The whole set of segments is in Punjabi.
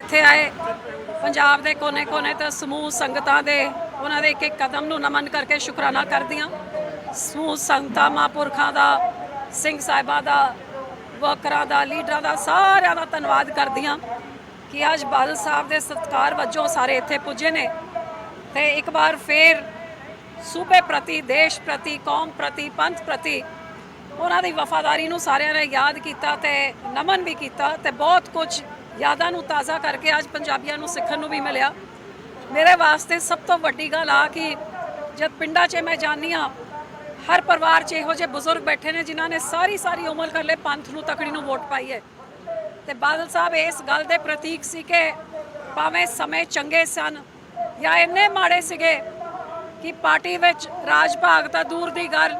ਇੱਥੇ ਆਏ। ਪੰਜਾਬ ਦੇ ਕੋਨੇ-ਕੋਨੇ ਤੇ ਸਮੂਹ ਸੰਗਤਾਂ ਦੇ ਉਹਨਾਂ ਦੇ ਇੱਕ ਇੱਕ ਕਦਮ ਨੂੰ ਨਮਨ ਕਰਕੇ ਸ਼ੁਕਰਾਨਾ ਕਰਦੀਆਂ। ਸਮੂਹ ਸੰਗਤਾਂ, ਮਹਾਂਪੁਰਖਾਂ ਦਾ, ਸਿੰਘ ਸਾਹਿਬਾਂ ਦਾ ਵਰਕਰਾਂ ਦਾ, ਲੀਡਰਾਂ ਦਾ ਸਾਰਿਆਂ ਦਾ ਧੰਨਵਾਦ ਕਰਦੀਆਂ ਕਿ ਅੱਜ ਬਾਦਲ ਸਾਹਿਬ ਦੇ ਸਤਿਕਾਰ ਵਜੋਂ ਸਾਰੇ ਇੱਥੇ ਪੁੱਜੇ ਨੇ। ਤੇ ਇੱਕ ਵਾਰ ਫੇਰ ਸੂਬੇ ਪ੍ਰਤੀ, ਦੇਸ਼ ਪ੍ਰਤੀ, ਕੌਮ ਪ੍ਰਤੀ, ਪੰਥ ਪ੍ਰਤੀ ਉਹਨਾਂ ਦੀ ਵਫਾਦਾਰੀ ਨੂੰ ਸਾਰਿਆਂ ਨੇ ਯਾਦ ਕੀਤਾ ਤੇ ਨਮਨ ਵੀ ਕੀਤਾ ਤੇ ਬਹੁਤ ਕੁਝ ਯਾਦਾਂ ਨੂੰ ਤਾਜ਼ਾ ਕਰਕੇ ਅੱਜ ਪੰਜਾਬੀਆਂ ਨੂੰ ਸਿੱਖਣ ਨੂੰ ਵੀ ਮਿਲਿਆ। ਮੇਰੇ ਵਾਸਤੇ ਸਭ ਤੋਂ ਵੱਡੀ ਗੱਲ ਆ ਕਿ ਜਦ ਪਿੰਡਾਂ 'ਚ ਮੈਂ ਜਾਂਦੀ ਹਾਂ, ਹਰ ਪਰਿਵਾਰ 'ਚ ਇਹੋ ਜਿਹੇ ਬਜ਼ੁਰਗ ਬੈਠੇ ਨੇ ਜਿਨ੍ਹਾਂ ਨੇ ਸਾਰੀ ਸਾਰੀ ਉਮਰ ਕਰ ਲਏ ਪੰਥ ਨੂੰ, ਤਕੜੀ ਨੂੰ ਵੋਟ ਪਾਈ ਹੈ। ਤੇ ਬਾਦਲ ਸਾਹਿਬ ਇਸ ਗੱਲ ਦੇ ਪ੍ਰਤੀਕ ਸੀ ਕਿ ਭਾਵੇਂ ਸਮੇਂ ਚੰਗੇ ਸਨ ਜਾਂ ਇੰਨੇ ਮਾੜੇ ਸੀਗੇ ਕਿ ਪਾਰਟੀ ਵਿੱਚ ਰਾਜ ਭਾਗ ਤਾਂ ਦੂਰ ਦੀ ਗੱਲ,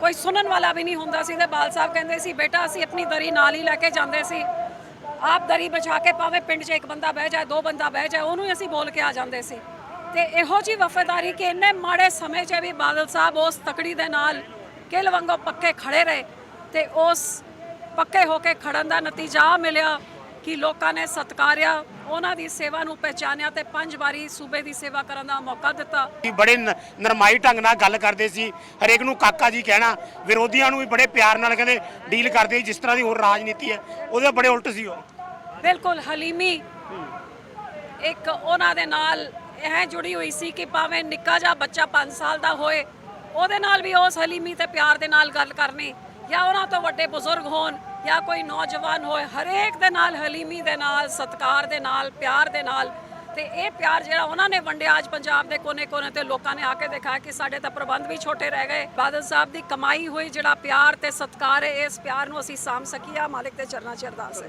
ਕੋਈ ਸੁਣਨ ਵਾਲਾ ਵੀ ਨਹੀਂ ਹੁੰਦਾ ਸੀ। ਤੇ ਬਾਲ ਸਾਹਿਬ ਕਹਿੰਦੇ ਸੀ, ਬੇਟਾ, ਅਸੀਂ ਆਪਣੀ ਦਰੀ ਨਾਲ ਹੀ ਲੈ ਕੇ ਜਾਂਦੇ ਸੀ। ਆਪ ਦਰੀ ਬਚਾ ਕੇ ਭਾਵੇਂ ਪਿੰਡ 'ਚ ਇੱਕ ਬੰਦਾ ਬਹਿ ਜਾਏ, ਦੋ ਬੰਦਾ ਬਹਿ ਜਾਏ, ਉਹਨੂੰ ਹੀ ਅਸੀਂ ਬੋਲ ਕੇ ਆ ਜਾਂਦੇ ਸੀ। ਤੇ ਇਹੋ ਜੀ ਵਫਾਦਾਰੀ ਕਿ ਇੰਨੇ ਮਾੜੇ ਸਮੇਂ 'ਚ ਵੀ ਬਾਦਲ ਸਾਹਿਬ ਉਸ ਤਕੜੀ ਦੇ ਨਾਲ ਕਿਲ ਵਾਂਗੂ ਪੱਕੇ ਖੜੇ ਰਹੇ ਤੇ ਉਸ ਪੱਕੇ ਹੋ ਕੇ ਖੜਨ ਦਾ ਨਤੀਜਾ ਆਹ ਮਿਲਿਆ। ਕਿ ਲੋਕਾਂ ਨੇ ਸਤਕਾਰਿਆ ਉਹਨਾਂ ਦੀ ਸੇਵਾ ਨੂੰ ਪਹਿਚਾਨਿਆ ਤੇ ਪੰਜ ਵਾਰੀ ਸੂਬੇ ਦੀ ਸੇਵਾ ਕਰਨ ਦਾ ਮੌਕਾ ਦਿੱਤਾ। ਕਿ ਬੜੇ ਨ- ਨਰਮਾਈ ਢੰਗ ਨਾਲ ਗੱਲ ਕਰਦੇ ਸੀ। ਹਰੇਕ ਨੂੰ ਕਾਕਾ ਜੀ ਕਹਿਣਾ ਵਿਰੋਧੀਆਂ ਨੂੰ ਵੀ ਬੜੇ ਪਿਆਰ ਨਾਲ ਕਹਿੰਦੇ ਡੀਲ ਕਰਦੇ ਸੀ, ਜਿਸ ਤਰ੍ਹਾਂ ਦੀ ਹੋਰ ਰਾਜਨੀਤੀ ਹੈ। ਉਹਦੇ ਬੜੇ ਉਲਟ ਸੀ ਉਹ। ਬਿਲਕੁਲ ਹਲੀਮੀ ਇੱਕ ਉਹਨਾਂ ਦੇ ਨਾਲ ਇਹ ਜੁੜੀ ਹੋਈ ਸੀ ਕਿ ਭਾਵੇਂ ਨਿੱਕਾ ਜਿਹਾ ਬੱਚਾ 5 ਸਾਲ ਦਾ ਹੋਏ ਉਹਦੇ ਨਾਲ ਵੀ ਉਸ ਹਲੀਮੀ ਤੇ ਪਿਆਰ ਦੇ ਨਾਲ ਗੱਲ ਕਰਨੀ ਜਾਂ ਉਹਨਾਂ ਤੋਂ ਵੱਡੇ ਬਜ਼ੁਰਗ ਹੋਣ ਜਾਂ ਕੋਈ ਨੌਜਵਾਨ ਹੋਏ, ਹਰੇਕ ਦੇ ਨਾਲ, ਹਲੀਮੀ ਦੇ ਨਾਲ, ਸਤਕਾਰ ਦੇ ਨਾਲ, ਪਿਆਰ ਦੇ ਨਾਲ, ਤੇ ਇਹ ਪਿਆਰ ਜਿਹੜਾ ਉਹਨਾਂ ਨੇ ਵੰਡਿਆ ਅੱਜ ਪੰਜਾਬ ਦੇ ਕੋਨੇ-ਕੋਨੇ ਤੇ ਲੋਕਾਂ ਨੇ ਆ ਕੇ ਦਿਖਾਇਆ ਕਿ ਸਾਡੇ ਤਾਂ ਪ੍ਰਬੰਧ ਵੀ ਛੋਟੇ ਰਹਿ ਗਏ। ਬਾਦਲ ਸਾਹਿਬ ਦੀ ਕਮਾਈ ਹੋਈ ਜਿਹੜਾ ਪਿਆਰ ਤੇ ਸਤਕਾਰ ਹੈ, ਇਸ ਪਿਆਰ ਨੂੰ ਅਸੀਂ ਸਾਂਭ ਸਕੀਏ। ਮਾਲਿਕ ਦੇ ਚਰਨਾਂ 'ਚ ਅਰਦਾਸ ਹੈ।